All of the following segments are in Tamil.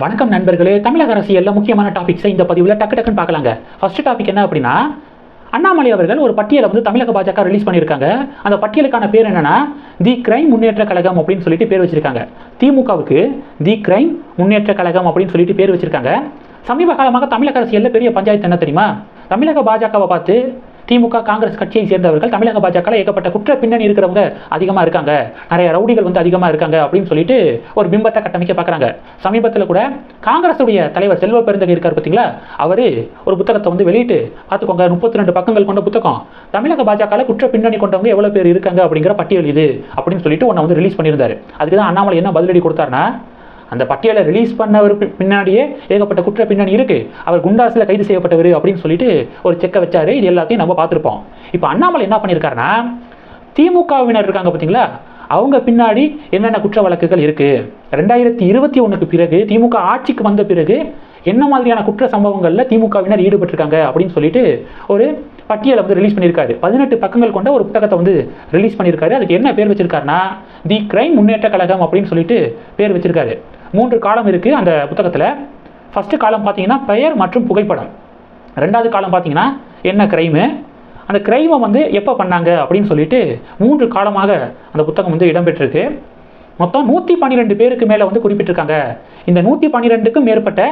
வணக்கம் நண்பர்களே தமிழக அரசியலில் முக்கியமான டாபிக்ஸை இந்த பதிவில் டக்கு டக்குன்னு பார்க்கலாங்க. ஃபர்ஸ்ட் டாபிக் என்ன அப்படின்னா அண்ணாமலை அவர்கள் ஒரு பட்டியலை வந்து தமிழக பாஜக ரிலீஸ் பண்ணியிருக்காங்க. அந்த பட்டியலுக்கான பேர் என்னன்னா தி கிரைம் முன்னேற்ற கழகம் அப்படின்னு சொல்லிட்டு பேர் வச்சிருக்காங்க. திமுகவுக்கு தி கிரைம் முன்னேற்ற கழகம் அப்படின்னு சொல்லிட்டு பேர் வச்சிருக்காங்க. சமீப காலமாக தமிழக அரசியலில் பெரிய பஞ்சாயத்து என்ன தெரியுமா? தமிழக பாஜகவை பார்த்து திமுக காங்கிரஸ் கட்சியை சேர்ந்தவர்கள் தமிழக பாஜக ஏகப்பட்ட குற்ற பின்னணி இருக்கிறவங்க அதிகமாக இருக்காங்க. நிறைய ரவுடிகள் வந்து அதிகமாக இருக்காங்க அப்படின்னு சொல்லிட்டு ஒரு பிம்பத்தை கட்டமைக்க பார்க்குறாங்க சமீபத்தில் கூட காங்கிரஸுடைய தலைவர் செல்வ பெருந்தகை இருக்கார் பார்த்தீங்களா அவர் ஒரு புத்தகத்தை வந்து வெளியிட்டு பார்த்துக்கோங்க முப்பத்தி ரெண்டு பக்கங்கள் கொண்ட புத்தகம். தமிழக பாஜக குற்ற பின்னணி கொண்டவங்க எவ்வளோ பேர் இருக்காங்க அப்படிங்கிற பட்டியல் இது அப்படின்னு சொல்லிட்டு ஒன்று வந்து ரிலீஸ் பண்ணியிருந்தாரு. அதுக்கு தான் அண்ணாமலை என்ன பதிலடி கொடுத்தாருன்னா அந்த பட்டியலை ரிலீஸ் பண்ணவர் பின்னாடியே ஏகப்பட்ட குற்ற பின்னணி இருக்குது அவர் குண்டாஸில் கைது செய்யப்பட்டவர் அப்படின்னு சொல்லிட்டு ஒரு செக்கை வச்சார். இது எல்லாத்தையும் நம்ம பார்த்துருப்போம். இப்போ அண்ணாமலை என்ன பண்ணியிருக்காருன்னா திமுகவினர் இருக்காங்க பார்த்தீங்களா அவங்க பின்னாடி என்னென்ன குற்ற வழக்குகள் இருக்குது ரெண்டாயிரத்தி இருபத்தி ஒன்றுக்கு பிறகு திமுக ஆட்சிக்கு வந்த பிறகு என்ன மாதிரியான குற்ற சம்பவங்களில் திமுகவினர் ஈடுபட்டிருக்காங்க அப்படின்னு சொல்லிட்டு ஒரு பட்டியலை வந்து ரிலீஸ் பண்ணியிருக்காரு பதினெட்டு பக்கங்கள் கொண்ட ஒரு புத்தகத்தை வந்து ரிலீஸ் பண்ணியிருக்காரு அதுக்கு என்ன பேர் வச்சிருக்காருன்னா தி கிரைம் முன்னேற்ற கழகம் அப்படின்னு சொல்லிட்டு பேர் வச்சிருக்காரு. மூன்று காலம் இருக்குது அந்த புத்தகத்தில். ஃபஸ்ட்டு காலம் பார்த்தீங்கன்னா பெயர் மற்றும் புகைப்படம். ரெண்டாவது காலம் பார்த்தீங்கன்னா என்ன கிரைமு அந்த கிரைமை வந்து எப்போ பண்ணாங்க அப்படின்னு சொல்லிட்டு மூன்று காலமாக அந்த புத்தகம் வந்து இடம்பெற்றிருக்கு. மொத்தம் நூற்றி பன்னிரெண்டு பேருக்கு மேலே வந்து குறிப்பிட்டிருக்காங்க. இந்த நூற்றி பன்னிரெண்டுக்கும் மேற்பட்ட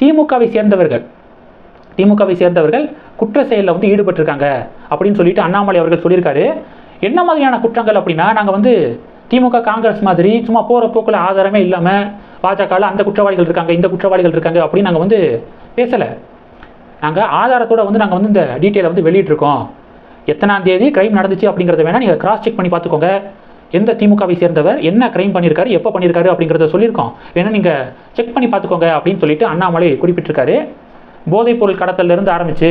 திமுகவை சேர்ந்தவர்கள் திமுகவை சேர்ந்தவர்கள் குற்ற செயலில் வந்து ஈடுபட்டிருக்காங்க அப்படின்னு சொல்லிட்டு அண்ணாமலை அவர்கள் சொல்லியிருக்காரு. என்ன மாதிரியான குற்றங்கள் அப்படின்னா நாங்கள் வந்து திமுக காங்கிரஸ் மாதிரி சும்மா போகிற போக்கில் ஆதாரமே இல்லாமல் பாஜகவில் அந்த குற்றவாளிகள் இருக்காங்க இந்த குற்றவாளிகள் இருக்காங்க அப்படின்னு நாங்கள் வந்து பேசலை. நாங்கள் ஆதாரத்தோட வந்து நாங்கள் வந்து இந்த டீட்டெயிலை வந்து வெளியிட்டிருக்கோம். எத்தனாம் தேதி கிரைம் நடந்துச்சு அப்படிங்கிறத வேணால் நீங்கள் கிராஸ் செக் பண்ணி பார்த்துக்கோங்க. எந்த திமுகவை சேர்ந்தவர் என்ன கிரைம் பண்ணியிருக்காரு எப்போ பண்ணியிருக்காரு அப்படிங்கிறத சொல்லியிருக்கோம். வேணால் நீங்கள் செக் பண்ணி பார்த்துக்கோங்க அப்படின்னு சொல்லிட்டு அண்ணாமலை குறிப்பிட்டிருக்காரு. போதைப்பொருள் கடத்தல்ல இருந்து ஆரம்பித்து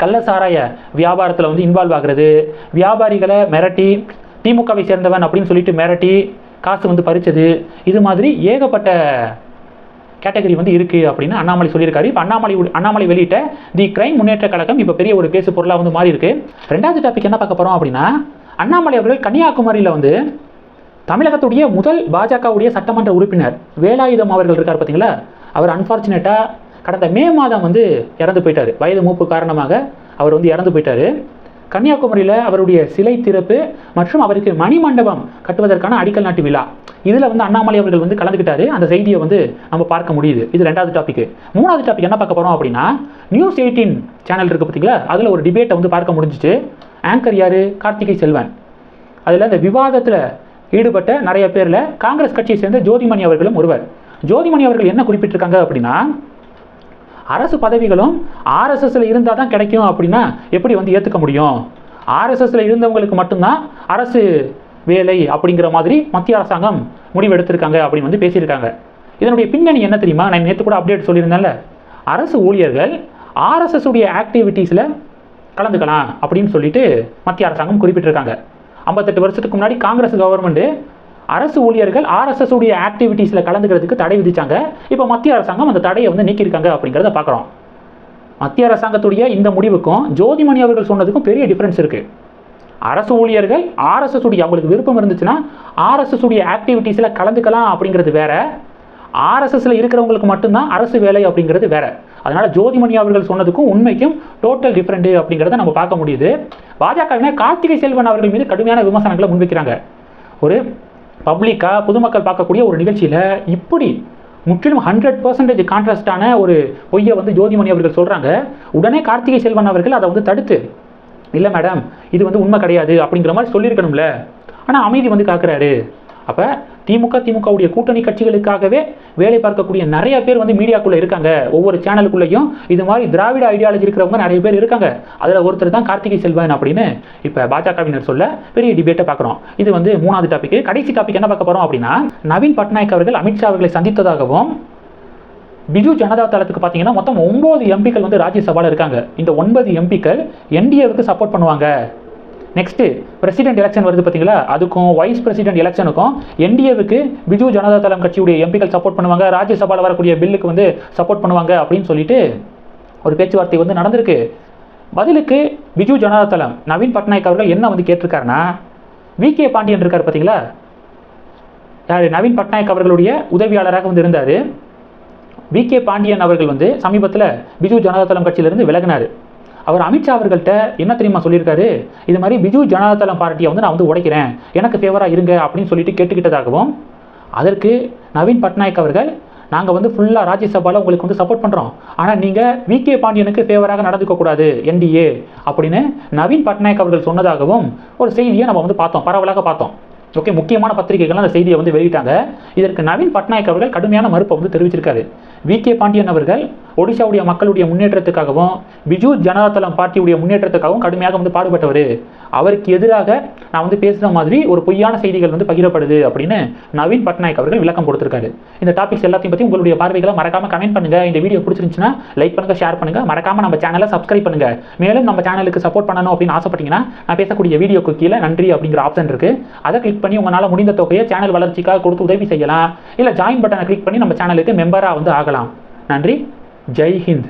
கள்ள சாராய வியாபாரத்தில் வந்து இன்வால்வ் ஆகுறது வியாபாரிகளை மிரட்டி திமுகவை சேர்ந்தவன் அப்படின்னு சொல்லிட்டு மிரட்டி காசு வந்து பறிச்சது இது மாதிரி ஏகப்பட்ட கேட்டகரி வந்து இருக்குது அப்படின்னு அண்ணாமலை சொல்லியிருக்காரு. இப்போ அண்ணாமலை அண்ணாமலை வெளியிட்ட தி கிரைம் முன்னேற்ற கழகம் இப்போ பெரிய ஒரு பேசு பொருளாக வந்து மாறி இருக்கு. ரெண்டாவது டாபிக் என்ன பார்க்க போகிறோம் அப்படின்னா அண்ணாமலை அவர்கள் கன்னியாகுமரியில் வந்து தமிழகத்துடைய முதல் பாஜகவுடைய சட்டமன்ற உறுப்பினர் வேலாயுதம் அவர்கள் இருக்கார் பார்த்தீங்களா அவர் அன்ஃபார்ச்சுனேட்டாக கடந்த மே மாதம் வந்து இறந்து போயிட்டார். வயது மூப்பு காரணமாக அவர் வந்து இறந்து போயிட்டார். கன்னியாகுமரியில் அவருடைய சிலை திறப்பு மற்றும் அவருக்கு மணிமண்டபம் கட்டுவதற்கான அடிக்கல் நாட்டு விழா. இதில் வந்து அண்ணாமலை அவர்கள் வந்து கலந்துக்கிட்டாரு அந்த செய்தியை வந்து நம்ம பார்க்க முடியுது. இது ரெண்டாவது டாபிக் மூணாவது டாபிக் என்ன பார்க்க போகிறோம் அப்படின்னா நியூஸ் எயிட்டீன் சேனல் இருக்குது பார்த்தீங்களா? அதில் ஒரு டிபேட்டை வந்து பார்க்க முடிஞ்சிச்சு. ஆங்கர் யார்? கார்த்திகை செல்வன். அதில் இந்த விவாதத்தில் ஈடுபட்ட நிறைய பேரில் காங்கிரஸ் கட்சியை சேர்ந்த ஜோதிமணி அவர்களும் ஒருவர். ஜோதிமணி அவர்கள் என்ன குறிப்பிட்டிருக்காங்க அப்படின்னா அரசு பதவிகளும் ஆர்எஸ்எஸ்ல இருந்தால் தான் கிடைக்கும் அப்படின்னா எப்படி வந்து ஏற்றுக்க முடியும்? ஆர்எஸ்எஸ்ல இருந்தவங்களுக்கு மட்டும்தான் அரசு வேலை அப்படிங்கிற மாதிரி மத்திய அரசாங்கம் முடிவெடுத்திருக்காங்க அப்படின்னு வந்து பேசியிருக்காங்க. இதனுடைய பின்னணி என்ன தெரியுமா? நான் நேற்று கூட அப்டேட் சொல்லியிருந்தேன்ல. அரசு ஊழியர்கள் ஆர்எஸ்எஸ் உடைய ஆக்டிவிட்டீஸில் கலந்துக்கலாம் அப்படின்னு சொல்லிட்டு மத்திய அரசாங்கம் குறிப்பிட்டிருக்காங்க. ஐம்பத்தெட்டு வருஷத்துக்கு முன்னாடி காங்கிரஸ் கவர்மெண்ட்டு அரசு ஊழியர்கள் ஆர்எஸ்எஸ் உடைய ஆக்டிவிட்டீஸில் கலந்துக்கிறதுக்கு தடை விதித்தாங்க இப்போ மத்திய அரசாங்கம் அந்த தடையை வந்து நீக்கியிருக்காங்க அப்படிங்கிறத பார்க்குறோம். மத்திய அரசாங்கத்துடைய இந்த முடிவுக்கும் ஜோதிமணி அவர்கள் சொன்னதுக்கும் பெரிய டிஃப்ரென்ஸ் இருக்குது அரசு ஊழியர்கள் ஆர்எஸ்எஸ் உடைய அவங்களுக்கு விருப்பம் இருந்துச்சுன்னா ஆர்எஸ்எஸ் உடைய ஆக்டிவிட்டீஸில் கலந்துக்கலாம் அப்படிங்கிறது வேற. ஆர்எஸ்எஸ்ல இருக்கிறவங்களுக்கு மட்டும்தான் அரசு வேலை அப்படிங்கிறது வேற. அதனால ஜோதிமணி அவர்கள் சொன்னதுக்கும் உண்மைக்கும் டோட்டல் டிஃப்ரெண்ட் அப்படிங்கிறத நம்ம பார்க்க முடியுது. பாஜகவினர் கார்த்திகை செல்வன் அவர்கள் மீது கடுமையான விமர்சனங்களை முன்வைக்கிறாங்க. ஒரு பப்ளிக்காக பொதுமக்கள் பார்க்கக்கூடிய ஒரு நிகழ்ச்சியில் இப்படி முற்றிலும் ஹண்ட்ரட் பர்சன்டேஜ் கான்ட்ராஸ்டான ஒரு பொய்யை வந்து ஜோதிமணி அவர்கள் சொல்கிறாங்க உடனே கார்த்திகை செல்வன் அவர்கள் அதை வந்து தடுத்து இல்லை மேடம் இது வந்து உண்மை கிடையாது அப்படிங்கிற மாதிரி சொல்லியிருக்கணும்ல. ஆனால் அமைதி வந்து காக்குறாரு. அப்போ திமுக திமுகவுடைய கூட்டணி கட்சிகளுக்காகவே வேலை பார்க்கக்கூடிய நிறைய பேர் வந்து மீடியாக்குள்ளே இருக்காங்க. ஒவ்வொரு சேனலுக்குள்ளேயும் இது மாதிரி திராவிட ஐடியாலஜி இருக்கிறவங்க நிறைய பேர் இருக்காங்க. அதில் ஒருத்தர் தான் கார்த்திகை செல்வன் அப்படின்னு இப்போ பாஜகவினர் சொல்ல பெரிய டிபேட்டை பார்க்குறோம். இது வந்து மூணாவது டாபிக் கடைசி டாபிக் என்ன பார்க்க போகிறோம் அப்படின்னா நவீன் பட்நாயக் அவர்கள் அமித்ஷா அவர்களை சந்தித்ததாகவும் பிஜு ஜனதா தளத்துக்கு பார்த்தீங்கன்னா மொத்தம் ஒன்பது எம்பிக்கள் வந்து ராஜ்யசபாவில் இருக்காங்க. இந்த ஒன்பது எம்பிக்கள் என்டிஏவுக்கு சப்போர்ட் பண்ணுவாங்க. நெக்ஸ்ட்டு பிரசிடென்ட் எலெக்ஷன் வருது பார்த்தீங்களா அதுக்கும் வைஸ் பிரசிடென்ட் எலெக்ஷனுக்கும் என்டிஏவுக்கு பிஜு ஜனதா தளம் கட்சியுடைய எம்பிக்கள் சப்போர்ட் பண்ணுவாங்க. ராஜ்யசபாவில் வரக்கூடிய பில்லுக்கு வந்து சப்போர்ட் பண்ணுவாங்க அப்படின்னு சொல்லிட்டு ஒரு பேச்சுவார்த்தை வந்து நடந்திருக்கு. பதிலுக்கு பிஜு ஜனதா தளம் நவீன் பட்நாயக் அவர்கள் என்ன வந்து கேட்டிருக்காருன்னா வி கே பாண்டியன் இருக்கார் பார்த்தீங்களா யார்? நவீன் பட்நாயக் அவர்களுடைய உதவியாளராக வந்து இருந்தார். வி கே பாண்டியன் அவர்கள் வந்து சமீபத்தில் பிஜு ஜனதா தளம் கட்சியிலிருந்து விலகினார். அவர் அமித்ஷா அவர்கள்ட்ட என்ன தெரியுமா சொல்லியிருக்காரு? இது மாதிரி பிஜு ஜனதாதளம் பார்ட்டியை வந்து நான் வந்து உடைக்கிறேன். எனக்கு ஃபேவராக இருங்க அப்படின்னு சொல்லிட்டு கேட்டுக்கிட்டதாகவும் அதற்கு நவீன் பட்நாயக் அவர்கள் நாங்கள் வந்து ஃபுல்லாக ராஜ்யசபாவில் உங்களுக்கு வந்து சப்போர்ட் பண்ணுறோம் ஆனால் நீங்கள் வி கே பாண்டியனுக்கு ஃபேவராக நடந்துக்கக்கூடாது என்டிஏ அப்படின்னு நவீன் பட்நாயக் அவர்கள் சொன்னதாகவும் ஒரு செய்தியை நம்ம வந்து பார்த்தோம் பரவலாக பார்த்தோம். ஓகே முக்கியமான பத்திரிகைகள் அந்த செய்தியை வந்து வெளியிட்டாங்க. இதற்கு நவீன் பட்நாயக் அவர்கள் கடுமையான மறுப்பை வந்து தெரிவிச்சிருக்காரு. வி கே பாண்டியன் அவர்கள் ஒடிஷாவுடைய மக்களுடைய முன்னேற்றத்துக்காகவும் பிஜு ஜனதாதளம் பார்ட்டியுடைய முன்னேற்றத்துக்காகவும் கடுமையாக வந்து பாடுபட்டவர். அவருக்கு எதிராக நான் வந்து பேசுகிற மாதிரி ஒரு பொய்யான செய்திகள் வந்து பகிரப்படுது அப்படின்னு நவீன் பட்நாயக் அவர்கள் விளக்கம் கொடுத்துருக்காரு. இந்த டாபிக்ஸ் எல்லாத்தையும் பற்றி உங்களுடைய பார்வைகளை மறக்காமல் கமெண்ட் பண்ணுங்கள் இந்த வீடியோ பிடிச்சிருந்துச்சுன்னா லைக் பண்ணுங்கள் ஷேர் பண்ணுங்கள் மறக்காமல் நம்ம சேனலை சப்ஸ்கிரைப் பண்ணுங்கள் மேலும் நம்ம சேனலுக்கு சப்போர்ட் பண்ணணும் அப்படின்னு ஆசைப்பட்டீங்கன்னா நான் பேசக்கூடிய வீடியோக்கு கீழே நன்றி அப்படிங்கிற ஆப்ஷன் இருக்குது அதை கிளிக் பண்ணி உங்களால் முடிந்த தொகையை சேனல் வளர்ச்சிக்காக கொடுத்து உதவி செய்யலாம். இல்லை ஜாயின் பட்டனை கிளிக் பண்ணி நம்ம சேனலுக்கு மெம்பராக வந்து ஆகலாம். நன்றி. ஜெய் ஹிந்த்.